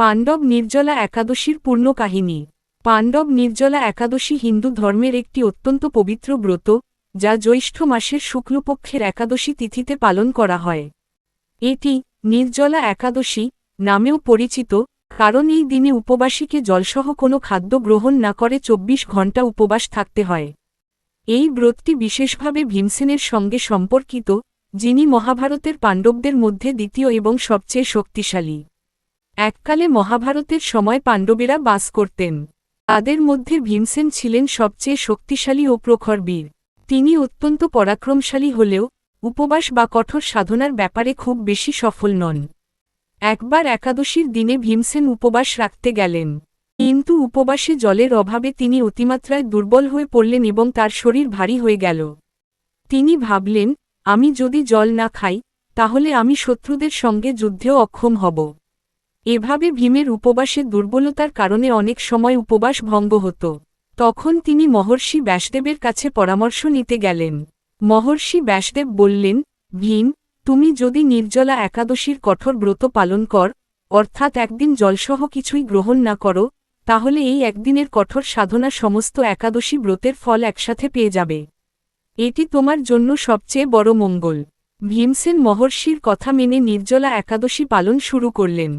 পাণ্ডব নির্জলা একাদশীর পূর্ণ কাহিনী। পাণ্ডব নির্জলা একাদশী হিন্দু ধর্মের একটি অত্যন্ত পবিত্র ব্রত, যা জ্যৈষ্ঠ মাসের শুক্লপক্ষের একাদশী তিথিতে পালন করা হয়। এটি নির্জলা একাদশী নামেও পরিচিত, কারণ এই দিনে উপবাসীকে জলসহ কোনো খাদ্য গ্রহণ না করে চব্বিশ ঘণ্টা উপবাস থাকতে হয়। এই ব্রতটি বিশেষভাবে ভীমসেনের সঙ্গে সম্পর্কিত, যিনি মহাভারতের পাণ্ডবদের মধ্যে দ্বিতীয় এবং সবচেয়ে শক্তিশালী। এককালে মহাভারতের সময় পাণ্ডবেরা বাস করতেন। তাদের মধ্যে ভীমসেন ছিলেন সবচেয়ে শক্তিশালী ও প্রখর বীর। তিনি অত্যন্ত পরাক্রমশালী হলেও উপবাস বা কঠোর সাধনার ব্যাপারে খুব বেশি সফল নন। একবার একাদশীর দিনে ভীমসেন উপবাস রাখতে গেলেন। কিন্তু উপবাসে জলের অভাবে তিনি অতিমাত্রায় দুর্বল হয়ে পড়লেন এবং তার শরীর ভারী হয়ে গেল। তিনি ভাবলেন, আমি যদি জল না খাই, তাহলে আমি শত্রুদের সঙ্গে যুদ্ধেও অক্ষম হব। এভাবে ভীমের উপবাসে দুর্বলতার কারণে অনেক সময় উপবাস ভঙ্গ হতো। তখন তিনি মহর্ষি ব্যাসদেবের কাছে পরামর্শ নিতে গেলেন। মহর্ষি ব্যাসদেব বললেন, ভীম, তুমি যদি নির্জলা একাদশীর কঠোর ব্রত পালন কর, অর্থাৎ একদিন জলসহ কিছুই গ্রহণ না করো, তাহলে এই একদিনের কঠোর সাধনা সমস্ত একাদশী ব্রতের ফল একসাথে পেয়ে যাবে। এটি তোমার জন্য সবচেয়ে বড় মঙ্গল। ভীমসেন মহর্ষির কথা মেনে নির্জলা একাদশী পালন শুরু করলেন।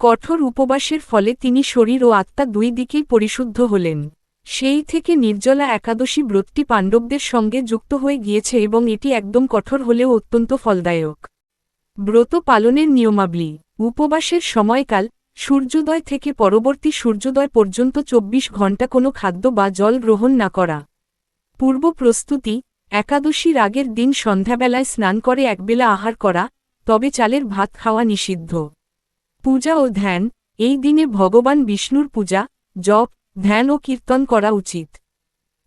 কঠোর উপবাসের ফলে তিনি শরীর ও আত্মা দুই দিকেই পরিশুদ্ধ হলেন। সেই থেকে নির্জলা একাদশী ব্রতটি পাণ্ডবদের সঙ্গে যুক্ত হয়ে গিয়েছে এবং এটি একদম কঠোর হলেও অত্যন্ত ফলদায়ক। ব্রত পালনের নিয়মাবলী। উপবাসের সময়কাল সূর্যোদয় থেকে পরবর্তী সূর্যোদয় পর্যন্ত চব্বিশ ঘণ্টা কোনো খাদ্য বা জল গ্রহণ না করা। পূর্ব প্রস্তুতি, একাদশীর আগের দিন সন্ধ্যাবেলায় স্নান করে একবেলা আহার করা, তবে চালের ভাত খাওয়া নিষিদ্ধ। পূজা ও ধ্যান, এই দিনে ভগবান বিষ্ণুর পূজা, জপ, ধ্যান ও কীর্তন করা উচিত।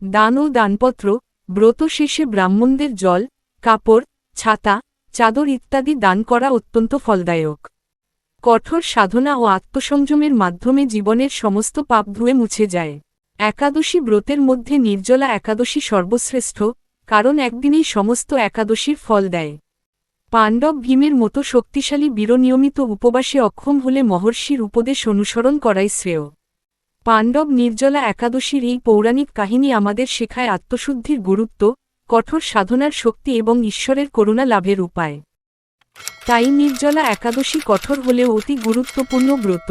দান ও দানপত্র, ব্রত শেষে ব্রাহ্মণদের জল, কাপড়, ছাতা, চাদর ইত্যাদি দান করা অত্যন্ত ফলদায়ক। কঠোর সাধনা ও আত্মসংযমের মাধ্যমে জীবনের সমস্ত পাপ ধুয়ে মুছে যায়। একাদশী ব্রতের মধ্যে নির্জলা একাদশী সর্বশ্রেষ্ঠ, কারণ একদিনেই সমস্ত একাদশীর ফল দেয়। পাণ্ডব ভীমের মতো শক্তিশালী বীরনিয়মিত উপবাসে অক্ষম হলে মহর্ষির উপদেশ অনুসরণ করাই শ্রেয়। পাণ্ডব নির্জলা একাদশীর এই পৌরাণিক কাহিনী আমাদের শেখায় আত্মশুদ্ধির গুরুত্ব, কঠোর সাধনার শক্তি এবং ঈশ্বরের করুণা লাভের উপায়। তাই নির্জলা একাদশী কঠোর হলেও অতি গুরুত্বপূর্ণ ব্রত।